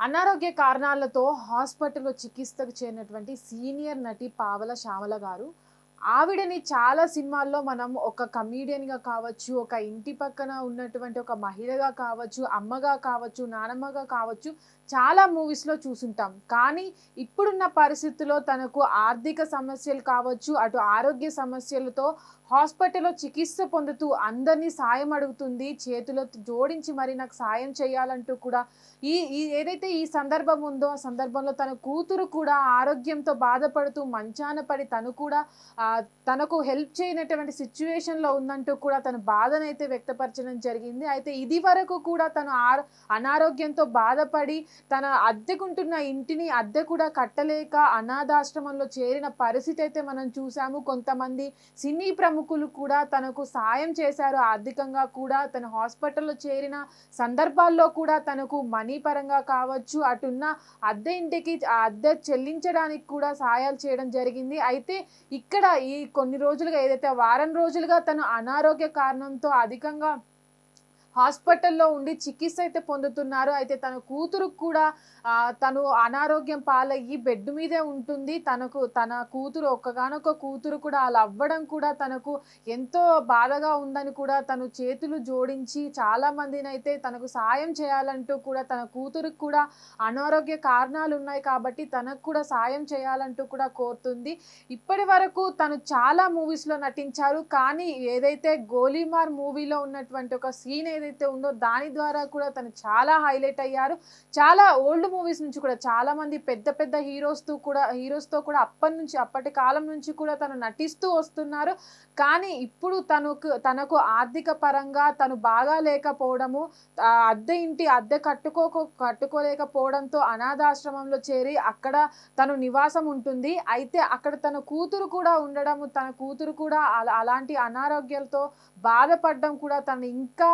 అనారోగ్య కారణాలతో హాస్పిటల్లో చికిత్సకు చేరినటువంటి సీనియర్ నటి పావల శ్యామల గారు. ఆవిడని చాలా సినిమాల్లో మనం ఒక కమీడియన్గా కావచ్చు ఒక ఇంటి పక్కన ఉన్నటువంటి ఒక మహిళగా కావచ్చు అమ్మగా కావచ్చు నానమ్మగా కావచ్చు చాలా మూవీస్లో చూసుంటాం. కానీ ఇప్పుడున్న పరిస్థితుల్లో తనకు ఆర్థిక సమస్యలు కావచ్చు అటు ఆరోగ్య సమస్యలతో హాస్పిటల్లో చికిత్స పొందుతూ అందరినీ సాయం అడుగుతుంది చేతిలో జోడించి మరి నాకు సాయం చేయాలంటూ కూడా ఈ ఏదైతే ఈ సందర్భం ఉందో ఆ సందర్భంలో తన కూతురు కూడా ఆరోగ్యంతో బాధపడుతూ మంచాన పడి తను కూడా తనకు హెల్ప్ చేయనటువంటి సిచ్యువేషన్లో ఉందంటూ కూడా తన బాధనైతే వ్యక్తపరచడం జరిగింది. అయితే ఇది వరకు కూడా తను ఆ అనారోగ్యంతో బాధపడి తన అద్దెకుంటున్న ఇంటిని అద్దె కూడా కట్టలేక అనాథాశ్రమంలో చేరిన పరిస్థితి అయితే మనం చూసాము. కొంతమంది సినీ ప్రముఖులు కూడా తనకు సాయం చేశారు. ఆర్థికంగా కూడా తన హాస్పిటల్లో చేరిన సందర్భాల్లో కూడా తనకు మనీ పరంగా కావచ్చు అటున్న అద్దె ఇంటికి అద్దె చెల్లించడానికి కూడా సాయాలు చేయడం జరిగింది. అయితే ఇక్కడ ఈ కొన్ని రోజులుగా ఏదైతే వారం రోజులుగా తను అనారోగ్య కారణంతో అధికంగా హాస్పిటల్లో ఉండి చికిత్స అయితే పొందుతున్నారు. అయితే తన కూతురు కూడా తను అనారోగ్యం పాలయ్యి బెడ్ మీదే ఉంటుంది. తనకు తన కూతురు ఒక్కగానొక్క కూతురు కూడా అలా అవ్వడం కూడా తనకు ఎంతో బాధగా ఉందని కూడా తను చేతులు జోడించి చాలా మందిని అయితే తనకు సాయం చేయాలంటూ కూడా తన కూతురుకు కూడా అనారోగ్య కారణాలు ఉన్నాయి కాబట్టి తనకు కూడా సాయం చేయాలంటూ కూడా కోరుతుంది. ఇప్పటి వరకు తను చాలా మూవీస్లో నటించారు. కానీ ఏదైతే గోలీమార్ మూవీలో ఉన్నటువంటి ఒక సీన్ ఏదైతే ఉందో దాని ద్వారా కూడా తను చాలా హైలైట్ అయ్యారు. చాలా ఓల్డ్ మూవీస్ నుంచి కూడా చాలా మంది పెద్ద పెద్ద హీరోస్తో కూడా హీరోస్తో కూడా అప్పటి నుంచి అప్పటి కాలం నుంచి కూడా తను నటిస్తూ వస్తున్నారు. కానీ ఇప్పుడు తనకు తనకు ఆర్థిక పరంగా తను బాగా లేకపోవడము అద్దె ఇంటి అద్దె కట్టుకోక కట్టుకోలేకపోవడంతో అనాథాశ్రమంలో చేరి అక్కడ తను నివాసం ఉంటుంది. అయితే అక్కడ తన కూతురు కూడా ఉండడము తన కూతురు కూడా అలా అలాంటి అనారోగ్యాలతో బాధపడడం కూడా తను ఇంకా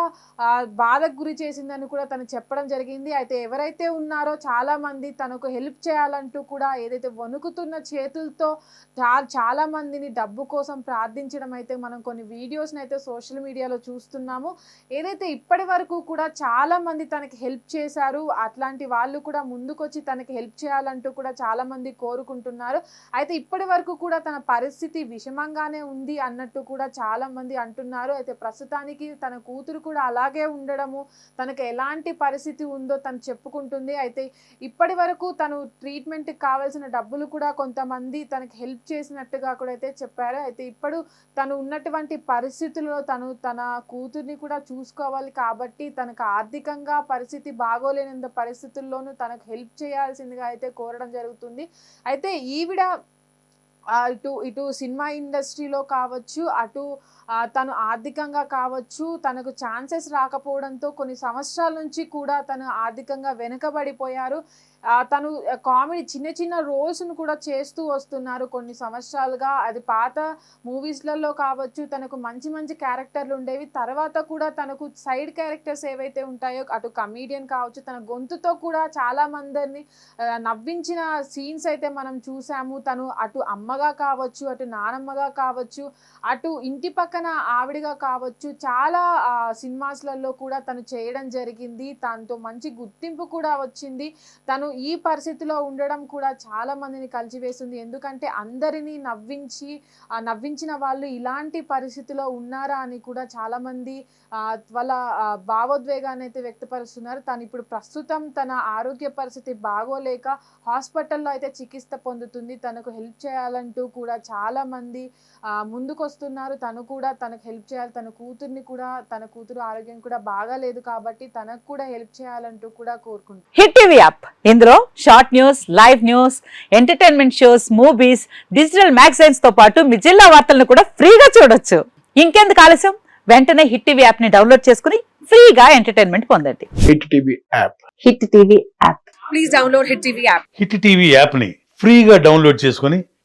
బాధకు గురి చేసిందని కూడా తను చెప్పడం జరిగింది. అయితే ఎవరైతే ఉన్నారో చాలామంది తనకు హెల్ప్ చేయాలంటూ కూడా ఏదైతే వణుకుతున్న చేతులతో చాలామందిని చాలా మందిని డబ్బు కోసం ప్రార్థించడం అయితే మనం కొన్ని వీడియోస్ని అయితే సోషల్ మీడియాలో చూస్తున్నాము. ఏదైతే ఇప్పటి వరకు కూడా చాలామంది తనకి హెల్ప్ చేశారు అట్లాంటి వాళ్ళు కూడా ముందుకొచ్చి తనకి హెల్ప్ చేయాలంటూ కూడా చాలామంది కోరుకుంటున్నారు. అయితే ఇప్పటి వరకు కూడా తన పరిస్థితి విషమంగానే ఉంది అన్నట్టు కూడా చాలామంది అంటున్నారు. అయితే ప్రస్తుతానికి తన కూతురు కూడా అలా అలాగే ఉండడము తనకు ఎలాంటి పరిస్థితి ఉందో తను చెప్పుకుంటుంది. అయితే ఇప్పటి వరకు తను ట్రీట్మెంట్కి కావాల్సిన డబ్బులు కూడా కొంతమంది తనకి హెల్ప్ చేసినట్టుగా కూడా అయితే చెప్పారు. అయితే ఇప్పుడు తను ఉన్నటువంటి పరిస్థితుల్లో తను తన కూతుర్ని కూడా చూసుకోవాలి కాబట్టి తనకు ఆర్థికంగా పరిస్థితి బాగోలేనంత పరిస్థితుల్లోనూ తనకు హెల్ప్ చేయాల్సిందిగా అయితే కోరడం జరుగుతుంది. అయితే ఈవిడ ఇటు ఇటు సినిమా ఇండస్ట్రీలో కావచ్చు అటు తను ఆర్థికంగా కావచ్చు తనకు ఛాన్సెస్ రాకపోవడంతో కొన్ని సంవత్సరాల నుంచి కూడా తను ఆర్థికంగా వెనుకబడిపోయారు. తను కామెడీ చిన్న చిన్న రోల్స్ను కూడా చేస్తూ వస్తున్నారు కొన్ని సంవత్సరాలుగా. అది పాత మూవీస్లలో కావచ్చు తనకు మంచి మంచి క్యారెక్టర్లు ఉండేవి. తర్వాత కూడా తనకు సైడ్ క్యారెక్టర్స్ ఏవైతే ఉంటాయో అటు కమీడియన్ కావచ్చు తన గొంతుతో కూడా చాలా మందిని నవ్వించిన సీన్స్ అయితే మనం చూసాము. తను అటు అమ్మ అమ్మగా కావచ్చు అటు నానమ్మగా కావచ్చు అటు ఇంటి పక్కన ఆవిడగా కావచ్చు చాలా సినిమాస్లలో కూడా తను చేయడం జరిగింది. తనతో మంచి గుర్తింపు కూడా వచ్చింది. తను ఈ పరిస్థితిలో ఉండడం కూడా చాలా మందిని కలిసివేస్తుంది ఎందుకంటే అందరినీ నవ్వించి నవ్వించిన వాళ్ళు ఇలాంటి పరిస్థితిలో ఉన్నారా అని కూడా చాలా మంది వాళ్ళ భావోద్వేగాన్ని అయితే వ్యక్తపరుస్తున్నారు. తను ఇప్పుడు ప్రస్తుతం తన ఆరోగ్య పరిస్థితి బాగోలేక హాస్పిటల్లో అయితే చికిత్స పొందుతుంది. తనకు హెల్ప్ చేయాలంటూ కూడా చాలా మంది ఆ, ముందుకొస్తున్నారు. తను కూడా తనకు హెల్ప్ చేయాలి. తన కూతుర్ని కూడా తన కూతురు ఆరోగ్యం కూడా బాగాలేదు కాబట్టి తనకు కూడా హెల్ప్ చేయాలంటూ కూడా కోరుకుంటున్నారు హిట్ టీవీ యాప్. ఇందులో short news live news entertainment shows movies digital మ్యాగజైన్స్తో పాటు మీ జిల్లా వార్తలను కూడా ఫ్రీగా చూడొచ్చు. ఇంకెందుకు ఆలస్యం? వెంటనే హిట్ టీవీ యాప్ని డౌన్లోడ్ చేసుకుని ఫ్రీగా ఎంటర్టైన్మెంట్ పొందండి. Hit TV app. Hit TV app. Please download Hit TV app. Hit TV యాప్ని ఫ్రీగా డౌన్లోడ్ చేసుకొని